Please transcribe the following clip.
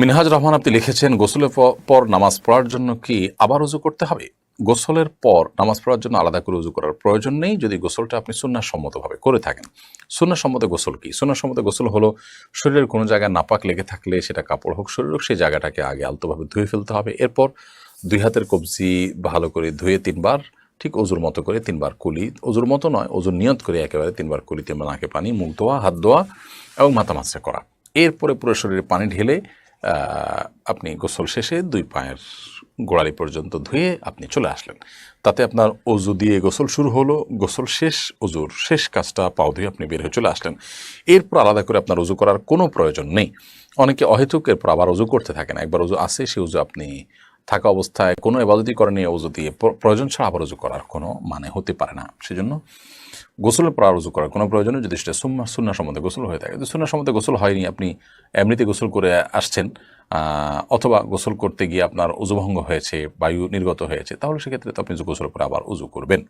মিনহাজ রহমান, আপনি লিখেছেন, গোসলের পর নামাজ পড়ার জন্য কি আবার উজু করতে হবে? গোসলের পর নামাজ পড়ার জন্য আলাদা করে উজু করার প্রয়োজন নেই যদি গোসলটা আপনি সুন্নাসম্মতভাবে করে থাকেন। সুন্নাসম্মত গোসল কি? সুন্নাসম্মত গোসল হলো শরীরের কোনো জায়গায় নাপাক লেগে থাকলে সেটা কাপড় হোক, শরীর হোক, সেই জায়গাটাকে আগে আলতোভাবে ধুয়ে ফেলতে হবে। এরপর দুই হাতের কবজি ভালো করে ধুয়ে তিনবার, ঠিক অজুর মতো করে তিনবার কুলি অজুর মতো নয় অজুর নিয়ত করে একেবারে তিনবার কুলি তিনবার নাকে পানি, মুখ ধোয়া, হাত ধোয়া এবং মাথা মাছটা করা। এরপরে পুরো শরীরে পানি ঢেলে আপনি গোসল শেষে দুই পায়ের গোড়ালি পর্যন্ত ধুয়ে আপনি চলে আসলেন। তাতে আপনার অজু দিয়ে গোসল শুরু হলো। গোসল শেষ, অজুর শেষ কাজটা পাও ধুয়ে আপনি বের হয়ে চলে আসলেন। এরপর আলাদা করে আপনার অজু করার কোনো প্রয়োজন নেই। অনেকে অহেতুক, এরপর আবার অজু করতে থাকেন একবার অজু আসে সে অজু আপনি থাকা অবস্থায় কোনো এবাদতি করেনি অজু দিয়ে। প্র- প্রয়োজন ছাড়া আবার রুজু করার কোনো মানে হতে পারে না। সেজন্য গোসলের পর আর উজু করার কোনো প্রয়োজনে যদি সেটা সুন্না সুন্না সম্বন্ধে গোসল হয়ে থাকে। সুন্না সম্বন্ধে গোসল হয়নি, আপনি এমনিতে গোসল করে আসছেন অথবা গোসল করতে গিয়ে আপনার উজুভঙ্গ হয়েছে, বায়ু নির্গত হয়েছে, তাহলে সেক্ষেত্রে তো আপনি গোসল করে আবার উজু করবেন।